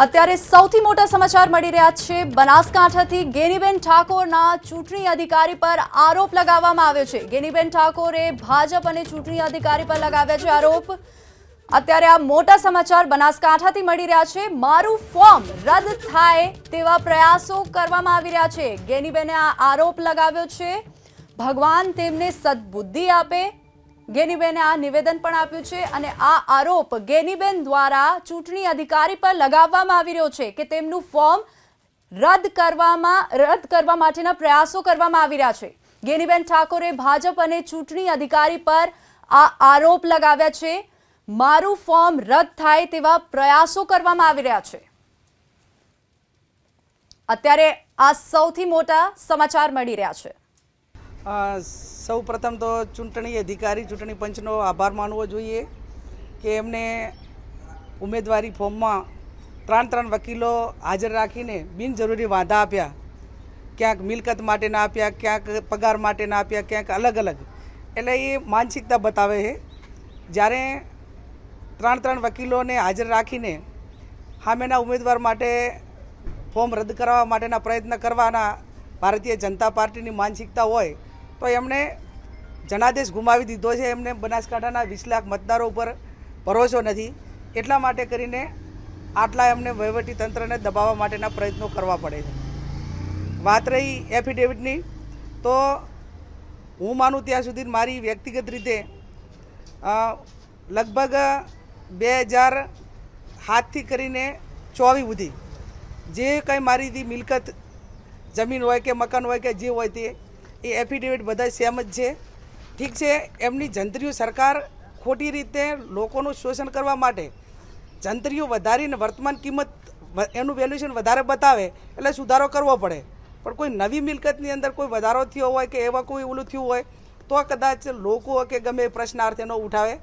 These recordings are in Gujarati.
અત્યારે સૌથી મોટા સમાચાર મળી રહ્યા છે. બનાસકાંઠાથી ગેનીબેન ઠાકોરના ચૂંટણી અધિકારી પર આરોપ લગાવવામાં આવ્યો છે. ગેનીબેન ઠાકોરે ભાજપ અને ચૂંટણી અધિકારી પર લગાવ્યા છે આરોપ. અત્યારે આ મોટા સમાચાર બનાસકાંઠાથી મળી રહ્યા છે. મારું ફોર્મ રદ થાય તેવા પ્રયાસો કરવામાં આવી રહ્યા છે. ગેનીબેને આ આરોપ લગાવ્યો છે. ભગવાન તેમને સદબુદ્ધિ આપે ગેનીબેને આ નિવેદન પણ આપ્યું છે અને આ આરોપ ગેનીબેન દ્વારા ચૂંટણી અધિકારી પર લગાવવામાં આવી રહ્યો છે કે તેમનું ફોર્મ રદ કરવામાં, રદ કરવા માટેના પ્રયાસો કરવામાં આવી રહ્યા છે. ગેનીબેન ઠાકોરે ભાજપ અને ચૂંટણી અધિકારી પર આ આરોપ લગાવ્યા છે, મારું ફોર્મ રદ થાય તેવા પ્રયાસો કરવામાં આવી રહ્યા છે. અત્યારે આ સૌથી મોટા સમાચાર મળી રહ્યા છે. સૌ પ્રથમ તો ચૂંટણી અધિકારી, ચૂંટણી પંચનો આભાર માનવો જોઈએ કે એમને ઉમેદવારી ફોર્મમાં ત્રણ ત્રણ વકીલો હાજર રાખીને બિનજરૂરી વાંધા આપ્યા. ક્યાંક મિલકત માટેના આપ્યા, ક્યાંક પગાર માટેના આપ્યા, ક્યાંક અલગ અલગ. એટલે એ માનસિકતા બતાવે છે. જ્યારે ત્રણ ત્રણ વકીલોને હાજર રાખીને સામેના ઉમેદવાર માટે ફોર્મ રદ કરવા માટેના પ્રયત્ન કરવાના ભારતીય જનતા પાર્ટીની માનસિકતા હોય તો એમણે જનાદેશ ગુમાવી દીધો છે. એમને બનાસકાંઠાના વીસ લાખ મતદારો ઉપર ભરોસો નથી. એટલા માટે કરીને આટલા એમને તંત્રને દબાવવા માટેના પ્રયત્નો કરવા પડે છે. વાત રહી એફિડેવિટની, તો હું માનું ત્યાં સુધી મારી વ્યક્તિગત રીતે લગભગ બે હજાર હાથથી કરીને ચોવીસ સુધી જે કંઈ મારી મિલકત, જમીન હોય કે મકાન હોય કે જે હોય તે એ એફિડેવિટ બધા સેમ જ છે. ઠીક છે, એમની જંત્રીઓ સરકાર ખોટી રીતે લોકોનું શોષણ કરવા માટે જંત્રીઓ વધારીને વર્તમાન કિંમત એનું વેલ્યુએશન વધારે બતાવે, એટલે સુધારો કરવો પડે. પણ કોઈ નવી મિલકતની અંદર કોઈ વધારો થયો હોય કે એવા કોઈ ઓલું થયું હોય, તો કદાચ લોકો કે ગમે પ્રશ્નાર્થ એનો ઉઠાવે.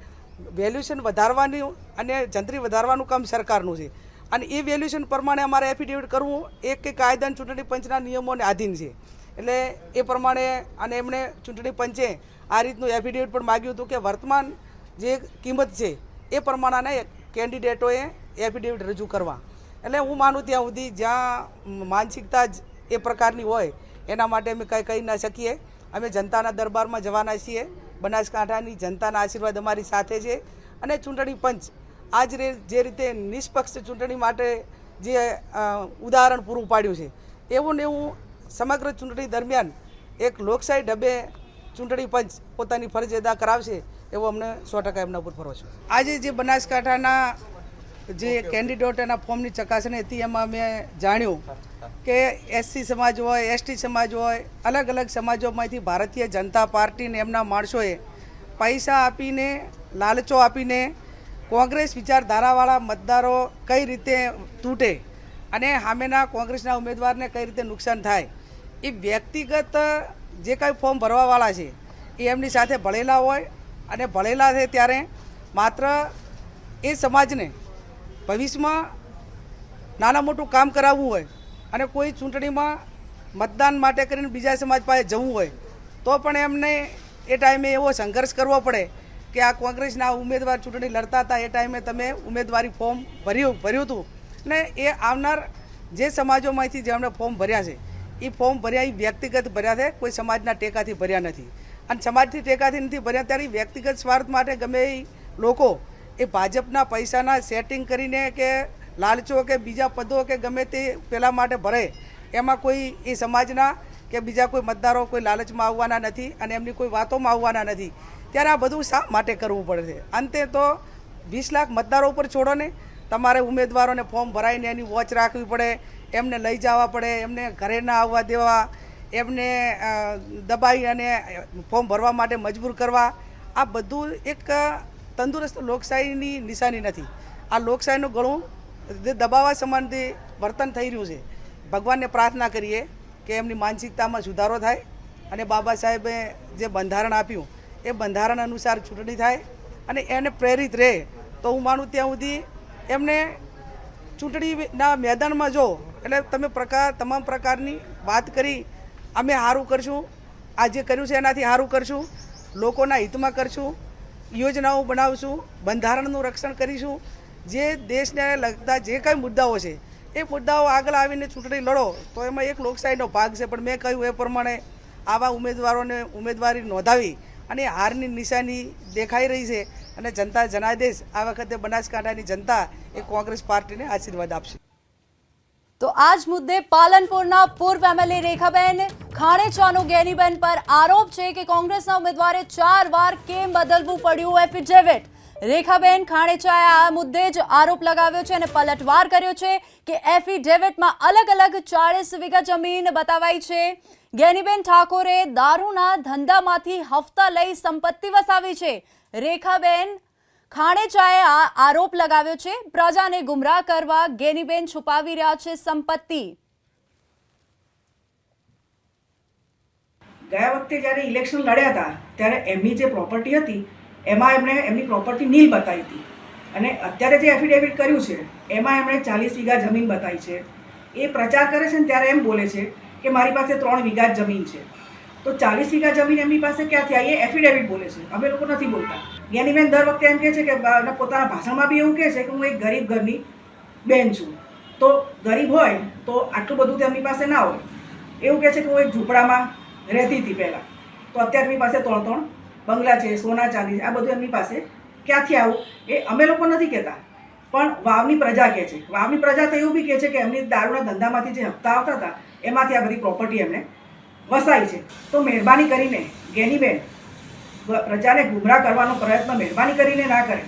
વેલ્યુએશન વધારવાની અને જંત્રી વધારવાનું કામ સરકારનું છે. અને એ વેલ્યુએશન પ્રમાણે અમારે એફિડેવિટ કરવું, એક કે કાયદા ચૂંટણી પંચના નિયમોને આધીન છે. એટલે એ પ્રમાણે અને એમણે ચૂંટણી પંચે આ રીતનું એફિડેવિટ પણ માગ્યું હતું કે વર્તમાન જે કિંમત છે, એ પ્રમાણેના કેન્ડિડેટોએ એફિડેવિટ રજૂ કરવા. એટલે હું માનું ત્યાં સુધી જ્યાં માનસિકતા જ એ પ્રકારની હોય, એના માટે અમે કંઈ કહી ના શકીએ. અમે જનતાના દરબારમાં જવાના છીએ. બનાસકાંઠાની જનતાના આશીર્વાદ અમારી સાથે છે. અને ચૂંટણી પંચ આજ જે રીતે નિષ્પક્ષ ચૂંટણી માટે જે ઉદાહરણ પૂરું પાડ્યું છે, એવું ને એવું સમગ્ર ચૂંટણી દરમિયાન એક લોકશાહી ઢબે ચૂંટણી પંચ પોતાની ફરજ અદા કરાવશે, એવો અમને સો ટકા એમના ઉપર ફરો છે. આજે જે બનાસકાંઠાના જે કેન્ડિડેટોના ફોર્મની ચકાસણી હતી, એમાં મેં જાણ્યું કે એસસી સમાજ હોય, એસટી સમાજ હોય, અલગ અલગ સમાજોમાંથી ભારતીય જનતા પાર્ટીને એમના માણસોએ પૈસા આપીને, લાલચો આપીને કોંગ્રેસ વિચારધારાવાળા મતદારો કઈ રીતે તૂટે અને સામેના કોંગ્રેસના ઉમેદવારને કઈ રીતે નુકસાન થાય, એ વ્યક્તિગત જે કાંઈ ફોર્મ ભરવાવાળા છે, એ એમની સાથે ભળેલા હોય અને ભળેલા છે ત્યારે માત્ર એ સમાજને ભવિષ્યમાં નાના મોટું કામ કરાવવું હોય અને કોઈ ચૂંટણીમાં મતદાન માટે કરીને બીજા સમાજ પાસે જવું હોય, તો પણ એમને એ ટાઈમે એવો સંઘર્ષ કરવો પડે કે આ કોંગ્રેસના ઉમેદવાર ચૂંટણી લડતા હતા એ ટાઈમે તમે ઉમેદવારી ફોર્મ ભર્યું ભર્યું હતું. ને એ આવનાર જે સમાજોમાંથી જેમણે ફોર્મ ભર્યા છે, એ ફોર્મ ભર્યા, એ વ્યક્તિગત ભર્યા છે, કોઈ સમાજના ટેકાથી ભર્યા નથી. અને સમાજથી ટેકાથી નથી ભર્યા ત્યારે વ્યક્તિગત સ્વાર્થ માટે ગમે એ લોકો એ ભાજપના પૈસાના સેટિંગ કરીને કે લાલચો કે બીજા પદો કે ગમે તે પેલા માટે ભરે. એમાં કોઈ એ સમાજના કે બીજા કોઈ મતદારો કોઈ લાલચમાં આવવાના નથી અને એમની કોઈ વાતોમાં આવવાના નથી. ત્યારે આ બધું શા માટે કરવું પડે છે? અંતે તો વીસ લાખ મતદારો ઉપર છોડો ને. તમારે ઉમેદવારોને ફોર્મ ભરાઈને એની વોચ રાખવી પડે, એમને લઈ જવા પડે, એમને ઘરે ના આવવા દેવા, એમને દબાઈ અને ફોર્મ ભરવા માટે મજબૂર કરવા. આ બધું એક તંદુરસ્ત લોકશાહીની નિશાની નથી. આ લોકશાહીનું ઘણું જે દબાવવા સંબંધી વર્તન થઈ રહ્યું છે. ભગવાનને પ્રાર્થના કરીએ કે એમની માનસિકતામાં સુધારો થાય અને બાબા સાહેબે જે બંધારણ આપ્યું એ બંધારણ અનુસાર ચૂંટણી થાય અને એને પ્રેરિત રહે. તો હું માનું ત્યાં સુધી એમને ચૂંટણીના મેદાનમાં જો, એટલે તમે પ્રકાર, તમામ પ્રકારની વાત કરી, અમે સારું કરશું. આ જે કર્યું છે એનાથી સારું કરશું. લોકોના હિતમાં કરશું. યોજનાઓ બનાવશું. બંધારણનું રક્ષણ કરીશું. જે દેશને લગતા જે કંઈ મુદ્દાઓ છે, એ મુદ્દાઓ આગળ આવીને ચૂંટણી લડો, તો એમાં એક લોકશાહીનો ભાગ છે. પણ મેં કહ્યું એ પ્રમાણે આવા ઉમેદવારોને ઉમેદવારી નોંધાવી અને હારની નિશાની દેખાઈ રહી છે અને જનતા જનાદેશ આ વખતે બનાસકાંઠાની જનતા એ કોંગ્રેસ પાર્ટીને આશીર્વાદ આપશે. તો આ જ મુદ્દે પાલનપુરના પૂર્વ એમએલએ રેખાબેન ખાણેચાનો ગેનીબેન પર આરોપ છે કે કોંગ્રેસના ઉમેદવારે ચાર વાર કેમ બદલવું પડ્યું એફિડેવિટ રેખાબેન ખાણેચાએ આ મુદ્દે જ આરોપ લગાવ્યો છે અને પલટવાર કર્યો છે કે એફિડેવિટમાં અલગ અલગ ચાળીસ વીઘા જમીન બતાવાઈ છે. ગેનીબેન ઠાકોરે દારૂના ધંધામાંથી હફતા લઈ સંપત્તિ વસાવી છે. રેખાબેન ખાણેચાએ આ આરોપ લગાવ્યો છે. પ્રજાને ગુમરાહ કરવા ગેનીબેન છુપાવી રહ્યા છે સંપત્તિ. ગયા વખતે જ્યારે ઇલેક્શન લડ્યા હતા, ત્યારે એમની જે પ્રોપર્ટી હતી એમાં એમણે એમની પ્રોપર્ટી નીલ બતાવી હતી. અને અત્યારે જે એફિડેવિટ કર્યું છે, એમાં એમણે ચાલીસ વીઘા જમીન બતાવી છે. એ પ્રચાર કરે છે ને ત્યારે એમ બોલે છે કે મારી પાસે ત્રણ વીઘા જમીન છે. તો ચાલીસ વીઘા જમીન એમની પાસે ક્યાંથી આવી એ એફિડેવિટ બોલે છે. અમે લોકો નથી બોલતા. જ્ઞાનીબેન દર વખતે એમ કહે છે કે પોતાના ભાષણમાં બી એવું કહે છે કે હું એક ગરીબ ઘરની બેન છું. તો ગરીબ હોય તો આટલું બધું તેમની પાસે ના હોય. એવું કહે છે કે હું એક ઝૂંપડામાં રહેતી હતી પહેલાં. તો અત્યારે એમની પાસે ત્રણ ત્રણ બંગલા છે, સોના ચાંદી આ બધું એમની પાસે. ક્યાંથી આવું? એ અમે લોકો નથી કહેતા. પણ વાવની પ્રજા કહે છે. વાવની પ્રજા તો એવું બી કહે છે કે એમની દારૂના ધંધામાંથી જે હપ્તા આવતા હતા, એમાંથી આ બધી પ્રોપર્ટી એમને વસાઈ છે. તો મહેરબાની કરીને ગેનીબેન પ્રજાને ગુમરાહ કરવાનો પ્રયત્ન મહેરબાની કરીને ના કરે.